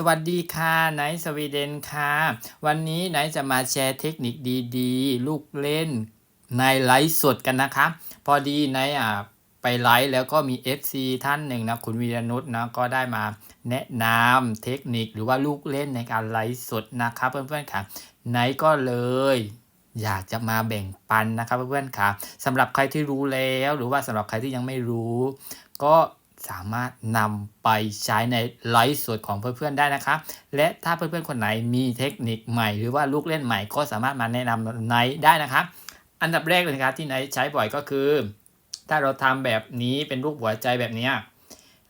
สวัสดีค่ะไนสวีเดนค่ะ วันนี้ไนจะมาแชร์เทคนิคดีๆ ลูกเล่นในไลฟ์สดกันนะคะ พอดีไนอะไปไลฟ์แล้วก็มี FC ท่านหนึ่งนะ คุณวีรนุชนะก็ได้มาแนะนำเทคนิคหรือว่าลูกเล่นในการไลฟ์สดนะครับเพื่อนๆค่ะไนก็เลยอยากจะมาแบ่งปันนะครับเพื่อนๆค่ะสำหรับใครที่รู้แล้วหรือว่าสำหรับใครที่ยังไม่รู้ ก็ สามารถนำไปใช้ในไลฟ์สดของเพื่อนๆได้นะคะ และถ้าเพื่อนๆคนไหนมีเทคนิคใหม่ หรือว่าลูกเล่นใหม่ก็สามารถมาแนะนำไนได้นะคะอันดับแรกเลยนะครับที่ไนใช้บ่อยก็คือ ถ้าเราทำแบบนี้เป็นรูปหัวใจแบบนี้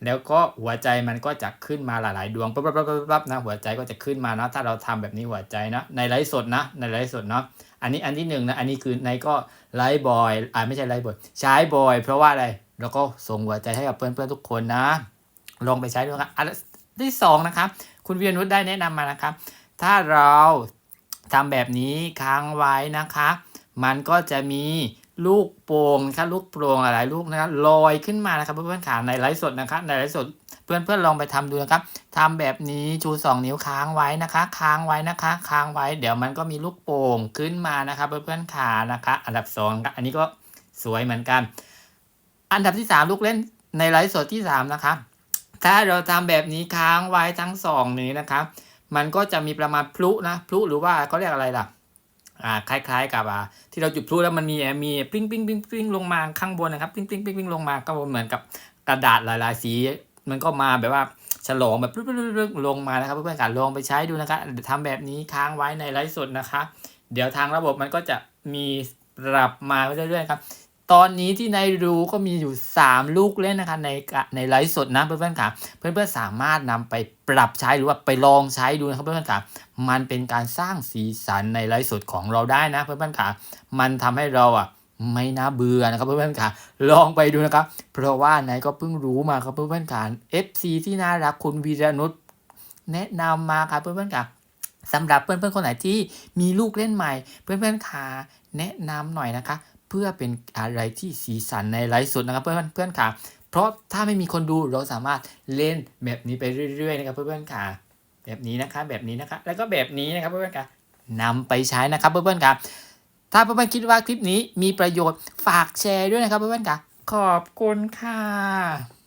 แล้วก็หัวใจมันก็จะขึ้นมาหลาย ๆ ดวงปั๊บปั๊บปั๊บปั๊บนะหัวใจก็จะขึ้นมานะถ้าเราทำแบบนี้หัวใจนะในไลฟ์สดนะ ในไลฟ์สดเนาะอันนี้อันที่หนึ่งนะอันนี้คือในก็ไลฟ์บ่อยอ่าไม่ใช่ไลฟ์บ่อย ใช้บ่อย เพราะว่าอะไร แล้วก็ส่งหัวใจให้กับเพื่อนๆทุกคนนะ ลองไปใช้ดูครับอันที่สองนะครับ คุณเวียนุชได้แนะนำมานะครับ ถ้าเราทำแบบนี้ค้างไว้นะคะ มันก็จะมีลูกโป่งนะครับลูกโป่งหลายลูกนะครับลอยขึ้นมานะครับเพื่อนๆขาในไลฟ์สดนะครับในไลฟ์สดเพื่อนๆลองไปทำดูนะครับทำแบบนี้ชูสองนิ้วค้างไว้นะคะ ค้างไว้นะคะ ค้างไว้ เดี๋ยวมันก็มีลูกโป่งขึ้นมานะครับเพื่อนๆขานะคะ อันดับสองครับอันนี้ก็สวยเหมือนกัน อันดับที่สามลูกเล่นในไลฟ์สดที่สามนะครับ ถ้าเราทำแบบนี้ค้างไว้ทั้งสองนี้นะครับ มันก็จะมีประมาณพลุนะพลุหรือว่าเขาเรียกอะไรล่ะอ่าคล้าย ๆ กับอ่าที่เราจุดพลุแล้วมันมีมีปิ้งปิ้งปิ้งปิ้งลงมาข้างบนนะครับปิ้งปิ้งปิ้งปิ้งลงมาก็เหมือนกับกระดาษหลายๆสี มันก็มาแบบว่าฉลองแบบลงมานะครับเพื่อนๆค่ะลองไปใช้ดูนะครับทำแบบนี้ค้างไว้ในไลฟ์สดนะคะ เดี๋ยวทางระบบมันก็จะมีปรับมาเรื่อยๆครับ ตอนนี้ที่ในรู้ก็มีอยู่ 3 ลูกเล่นนะคะในในไลฟ์สดนะเพื่อนๆค่ะเพื่อนๆสามารถนำไปปรับใช้หรือว่าไปลองใช้ดูนะครับเพื่อนๆค่ะมันเป็นการสร้างสีสันในไลฟ์สดของเราได้นะเพื่อนๆค่ะมันทำให้เราอะไม่น่าเบื่อนะครับเพื่อนๆค่ะลองไปดูนะครับ เพราะว่าไหนก็เพิ่งรู้มาครับเพื่อนๆค่ะ FC ที่น่ารักคุณวีรนุชแนะนำมาครับเพื่อนๆค่ะสำหรับเพื่อนๆคนไหนที่มีลูกเล่นใหม่ เพื่อนๆค่ะแนะนำหน่อยนะคะ เพื่อเป็นอะไรที่สีสันในไลฟ์สดนะครับเพื่อนเพื่อนค่ะเพราะถ้าไม่มีคนดูเราสามารถเล่นแบบนี้ไปเรื่อยๆนะครับเพื่อนๆค่ะแบบนี้นะคะแบบนี้นะคะแล้วก็แบบนี้นะครับเพื่อนๆค่ะนำไปใช้นะครับเพื่อนๆค่ะถ้าเพื่อนๆคิดว่าคลิปนี้มีประโยชน์ฝากแชร์ด้วยนะครับเพื่อนๆค่ะขอบคุณค่ะ